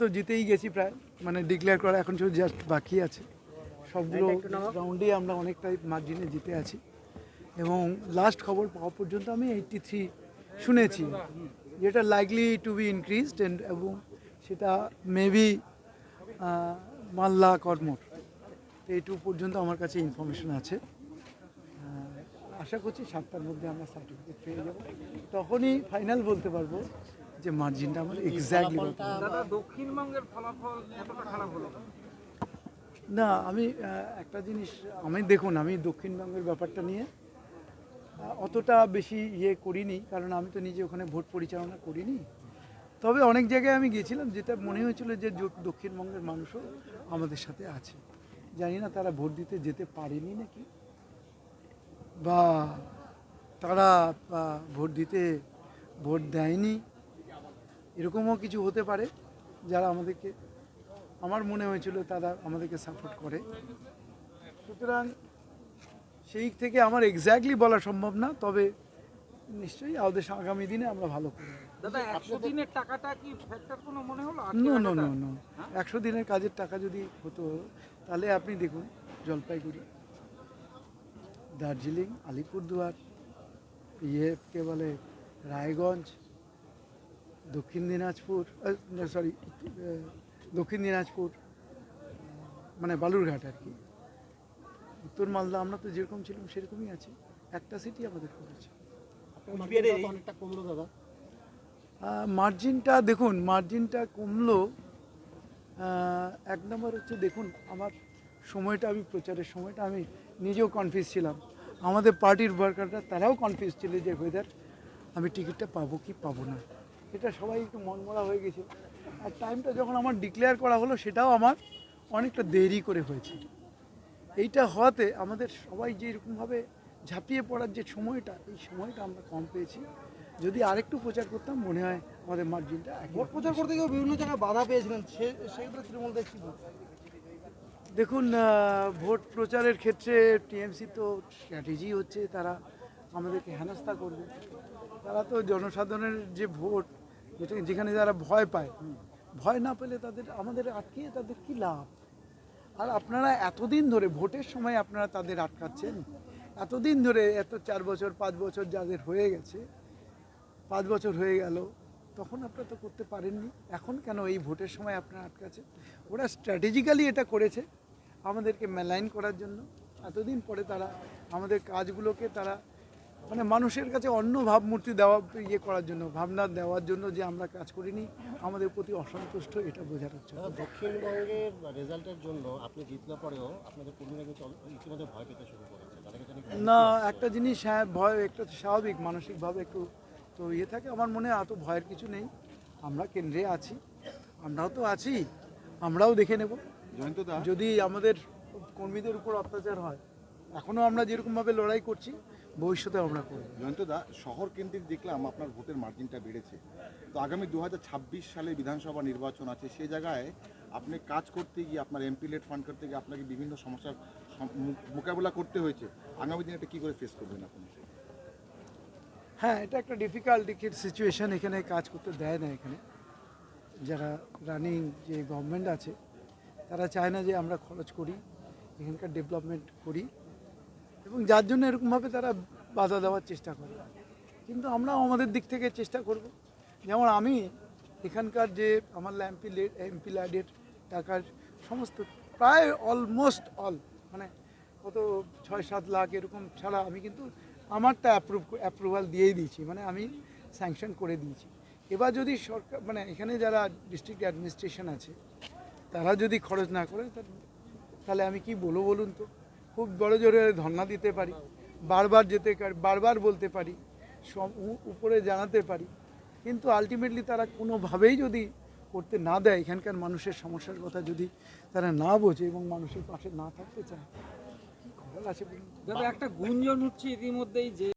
তো জিতেই গেছি প্রায়। মানে ডিক্লেয়ার করা এখন শুধু জাস্ট বাকি আছে। সবগুলো রাউন্ডেই আমরা অনেকটাই মার্জিনে জিতে আছি। এবং লাস্ট খবর পাওয়া পর্যন্ত আমি এইটটি থ্রি শুনেছি। যেটা likely to be increased and এবং সেটা মেবি মাল্লা কর্মর। এইটুকু পর্যন্ত আমার কাছে ইনফরমেশন আছে। আশা করছি সাতটার মধ্যে আমরা সার্টিফিকেট পেয়ে যাব। তখনই ফাইনাল বলতে পারব যে মার্জিনটা আমার এক্স্যাক্টলি দাদা দক্ষিণবঙ্গের ফলাফল এতটা খারাপ হলো না আমি একটা জিনিস আমি দেখুন আমি দক্ষিণবঙ্গের ব্যাপারটা নিয়ে অতটা বেশি ইয়ে করিনি কারণ আমি তো নিজে ওখানে ভোট পরিচালনা করিনি। তবে অনেক জায়গায় আমি গেছিলাম যেটা মনে হয়েছিল যে দক্ষিণবঙ্গের মানুষও আমাদের সাথে আছে। জানি না তারা ভোট দিতে যেতে পারেনি নাকি বা তারা ভোট দিতে ভোট দেয়নি। এরকমও কিছু হতে পারে যারা আমাদেরকে আমার মনে হয়েছিল তারা আমাদেরকে সাপোর্ট করে। সুতরাং সেই থেকে আমার এক্স্যাক্টলি বলা সম্ভব না তবে নিশ্চয়ই আমাদের আগামী দিনে আমরা ভালো করব। দাদা একশো দিনের টাকাটা কি ফ্যাক্টর কোনো মনে হলো? নো আটকে নো নো রাখাটা? নো একশো দিনের কাজের টাকা যদি হতো তাহলে আপনি দেখুন জলপাইগুড়ি দার্জিলিং আলিপুরদুয়ার ইয়ে কে বলে রায়গঞ্জ দক্ষিণ দিনাজপুর সরি দক্ষিণ দিনাজপুর মানে বালুরঘাট আর কি। উত্তর মালদা আমরা তো যেরকম ছিলাম সেরকমই আছি। একটা সিটি আমাদের করেছে। অনেকটা কমলো দাদা। মার্জিনটা দেখুন মার্জিনটা কমলো এক নম্বর হচ্ছে দেখুন আমার সময়টা আমি প্রচারের সময়টা আমি নিজেও কনফিউজ ছিলাম। আমাদের পার্টির ওয়ার্কাররা তারাও কনফিউজ ছিল যে ওয়েদার আমি টিকিটটা পাবো কি পাবো না। এটা সবাই একটু মনমরা হয়ে গেছে আর টাইমটা যখন আমার ডিক্লেয়ার করা হলো সেটাও আমার অনেকটা দেরি করে হয়েছে। এইটা হওয়াতে আমাদের সবাই যে এরকমভাবে ঝাঁপিয়ে পড়ার যে সময়টা এই সময়টা আমরা কম পেয়েছি। যদি আরেকটু প্রচার করতাম মনে হয় আমাদের মার্জিনটা ভোট প্রচার করতে গিয়ে বিভিন্ন জায়গায় বাধা পেয়েছিলেন। সে সেগুলো তৃণমূল দেখছি দেখুন ভোট প্রচারের ক্ষেত্রে টিএমসি তো স্ট্র্যাটেজি হচ্ছে তারা আমাদেরকে হেনস্থা করবে। তারা তো জনসাধারণের যে ভোট যেটা যেখানে যারা ভয় পায়, ভয় না পেলে তাদের, আমাদের আটকিয়ে তাদের কি লাভ? আর আপনারা এতদিন ধরে, ভোটের সময় আপনারা তাদের আটকাচ্ছেন, এতদিন ধরে, এত চার বছর, পাঁচ বছর যাদের হয়ে গেছে, পাঁচ বছর হয়ে গেল, তখন আপনারা তো করতে পারেননি। এখন কেন এই ভোটের সময় আপনারা আটকাছে ওরা স্ট্র্যাটেজিক্যালি এটা করেছে আমাদেরকে মেলাইন করার জন্য। এতদিন পরে তারা আমাদের কাজগুলোকে তারা মানে মানুষের কাছে অন্য ভাবমূর্তি দেওয়া ইয়ে করার জন্য ভাবনা দেওয়ার জন্য যে আমরা কাজ করিনি আমাদের প্রতি অসন্তুষ্ট এটা বোঝানোর জন্য দক্ষিণবঙ্গের রেজাল্টের জন্য আপনি জিতলে পরেও আপনাদের কর্মীরা কিন্তু ইতিমধ্যে ভয় পেতে শুরু করেছে। না একটা জিনিস হ্যাঁ ভয় একটা স্বাভাবিক মানসিকভাবে একটু তো ইয়ে থাকে। আমার মনে এত ভয়ের কিছু নেই। আমরা কেন্দ্রে আছি। আমরাও তো আছি। আমরাও দেখে নেব। যদি আমাদের কর্মীদের উপর অত্যাচার হয় এখনও আমরা যেরকমভাবে লড়াই করছি ভবিষ্যতে আমরা করব জয়ন্তদা শহর কেন্দ্রিক দেখলাম আপনার ভোটের মার্জিনটা বেড়েছে। তো আগামী দু হাজার ছাব্বিশ সালে বিধানসভা নির্বাচন আছে সেই জায়গায় আপনি কাজ করতে গিয়ে আপনার এমপি লেট ফান্ড করতে গিয়ে আপনাকে বিভিন্ন সমস্যার মোকাবেলা করতে হয়েছে। আগামী দিনে এটা কী করে ফেস করবেন আপনি? হ্যাঁ এটা একটা ডিফিকাল্ট সিচুয়েশন এখানে কাজ করতে দেয় না এখানে। যারা রানিং যে গভর্নমেন্ট আছে তারা চায় না যে আমরা খরচ করি এখানকার ডেভেলপমেন্ট করি। এবং যার জন্য এরকমভাবে তারা বাধা দেওয়ার চেষ্টা করে। কিন্তু আমরা আমাদের দিক থেকে চেষ্টা করব। যেমন আমি এখানকার যে আমার এমপি এমপি ল্যাডের টাকার সমস্ত প্রায় অলমোস্ট অল মানে কত ছয় সাত লাখ এরকম ছাড়া আমি কিন্তু আমারটা অ্যাপ্রুভ অ্যাপ্রুভাল দিয়েই দিয়েছি। মানে আমি স্যাংশন করে দিয়েছি। এবার যদি সরকার মানে এখানে যারা ডিস্ট্রিক্ট অ্যাডমিনিস্ট্রেশন আছে, তারা যদি খরচ না করে, তাহলে আমি কি বলব বলুন তো? খুব বড় জোরে ধর্ণা দিতে পারি, বারবার যেতে বারবার বলতে পারি সব উপরে জানাতে পারি। কিন্তু আলটিমেটলি তারা কোনোভাবেই যদি করতে না দেয়, এখানকার মানুষের সমস্যার কথা যদি তারা না বোঝে এবং মানুষের পাশে না থাকতে চায়, কি আছে দাদা একটা গুঞ্জন হচ্ছে ইতিমধ্যেই যে